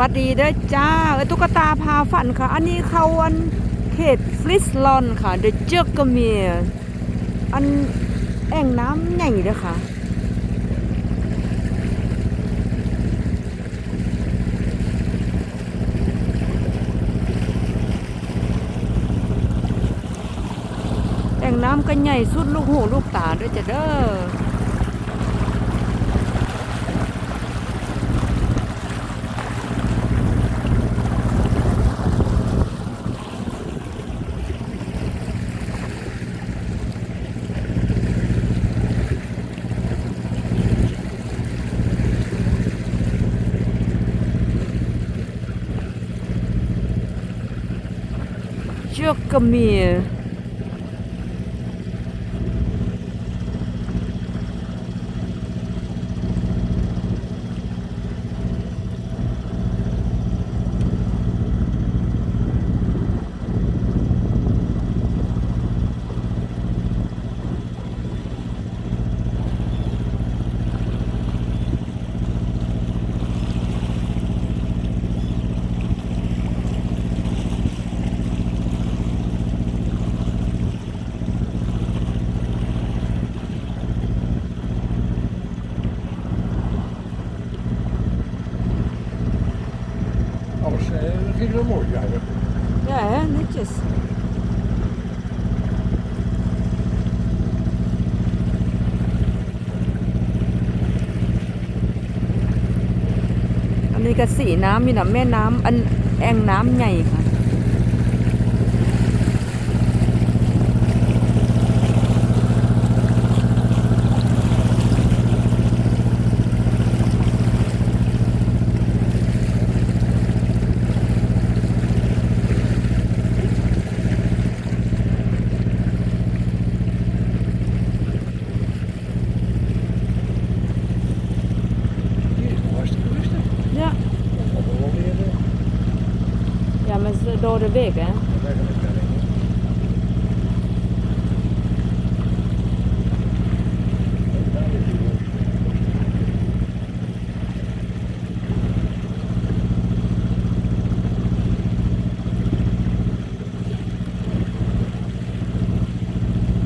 วัสดีเด้อจ้าเอ้ยตุ๊กตาพาฝันค่ะ อันนี้เขาอันเขตฟลิสลอนค่ะเดอะเจอกเมียอันแอ่งน้ำใหญ่เด้อค่ะแอ่งน้ำก็ใหญ่สุดลูกหูลูกตาด้วยจ้ะเด้อ เชื se silloin muija. ใช่ฮะนี่จะอันนี้ก็สีน้ำมีน้ำแม่น้ำอันแอ่งน้ำใหญ่ค่ะ Hartstikke rustig. Ja, Dat gaat wel weer. eh, ja maar ze door de week hè.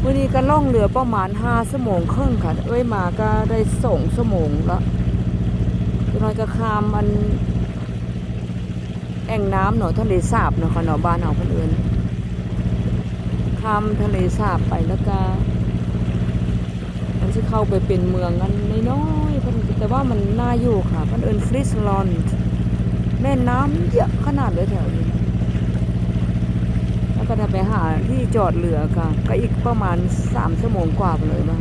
วันนี้ก็ล่องเรือประมาณห้าชั่วโมงครึ่งค่ะ เอ้ยมาก็ได้สองชั่วโมงและจะน้อยก็ข้ามมัน แอ่งน้ำเนาะทะเลสาบเนาะค่ะเนาะบ้านเอาคนอื่นข้ามทะเลสาบไปแล้วก็มันจะเข้าไปเป็นเมืองกันน้อยๆแต่ว่ามันน่าอยู่ค่ะเพิ่นเอิ้นฟริสลอนแม่น้ำเยอะขนาดเลยแถวนี้แล้วก็จะไปหาที่จอดเรือค่ะ ก็อีกประมาณสามชั่วโมงกว่าไปเลยมา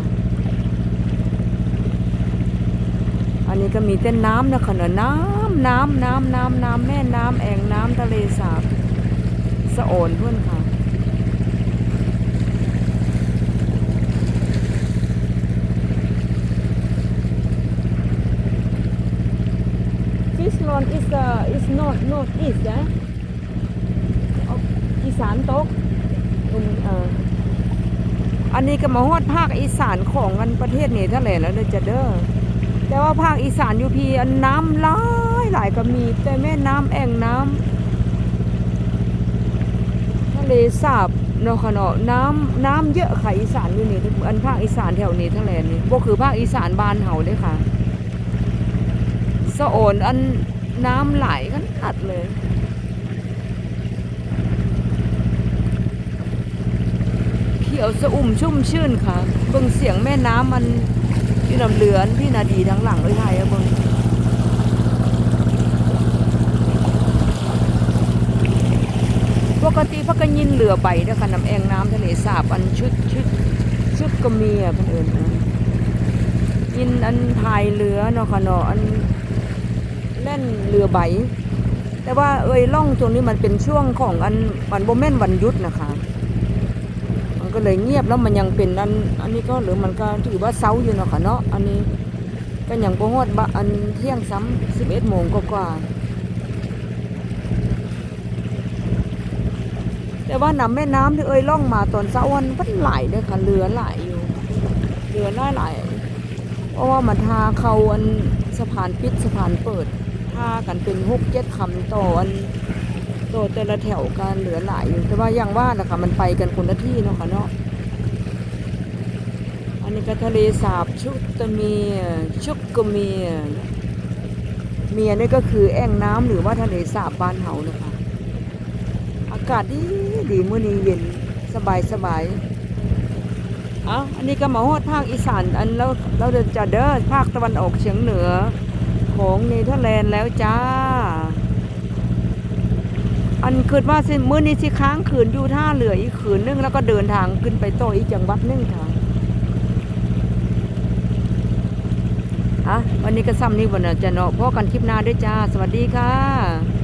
อันนี้ก็มีเต้นน้ำนะคะเนอะน้ำน้ำน้ำน้ำน้ำแม่น้ำแอ่งน้ำทะเลสาบสะโอนเพื่อนค่ะ Fish is uh, is not not east นะอีสานตกอืมเอ่ออันนี้ก็มาฮอดภาคอีสานของกันประเทศนี้ทะเลแล้วเด้อจะเด้อ แต่ว่าภาคอีสานยูพีอันน้ำหลายหลายก็มี แต่แม่น้ำแอ่งน้ำทะเลสาบเนาะค่ะเนาะน้ำน้ำเยอะค่ะอีสานอยู่นี่อันภาคอีสานแถวนี้ทะเลนี่บ่คือภาคอีสานบ้านเฮาเด้ค่ะสะโอนอันน้ำไหลกันขัดเลยเขียวสะอุ่มชุ่มชื่นค่ะเบิ่งเสียงแม่น้ำมัน ที่ลำเลือนพี่นาดีทั้งหลังเลยไทยอะเบิ่งปกติพักกันยินเรือใบด้อค่ะน้ำแองน้ำทะเลสาบอันชุดชุดชุดก็มีอะเพิ่นอิ้นนะยินอันพายเรือเนาะค่ะเนาะอันเล่นเรือใบ แต่ว่าเอ้ยล่องตรงนี้มันเป็นช่วงของอันวันโบแม่นวันยุดนะคะ ก็เลยเงียบแล้วมันยังเป็นอันอันนี้ก็หรือมันก็ถือว่าเซาอยู่เนาะค่ะเนาะอันนี้ก็ยังบ่ฮอดบะอันเที่ยงซ้ำสิบเอ็ดโมงกว่าแต่ว่าน้ำแม่น้ำที่เอ้ยล่องมาตอนเช้าวันมันไหลเด้อค่ะเรือไหลอยู่เรือน่าไหลเพราะว่ามันทาเขาอันสะพานปิดสะพานเปิดท่ากันเป็นหกเจ็ดคำต่ออัน ต่อแต่ละแถวกันเหลือหลายอยู่แต่ว่าอย่างว่าแหละค่ะมันไปกันคนละที่เนาะค่ะเนาะอันนี้ก็ทะเลสาบชุกตะเมียชุกกะเมียเมียนี่ก็คือแอ่งน้ำหรือว่าทะเลสาบบ้านเฮานะคะอากาศดีดีมื้อนี้เย็นสบายสบายเอ้าอันนี้ก็มาฮอดภาคอีสานอันเราเราเดินจะเด้อภาคตะวันออกเฉียงเหนือของเนเธอร์แลนด์แล้วจ้า อันคิดว่าสิมื้อนี้สิค้างคืนอยู่ท่าเรืออีกคืนนึงแล้วก็เดินทางขึ้นไปโตออีกจังหวัดนึงค่ะอะวันนี้ก็ซ้ำนี่วันจะเนาะพอกันคลิปหน้าด้วยจ้า สวัสดีค่ะ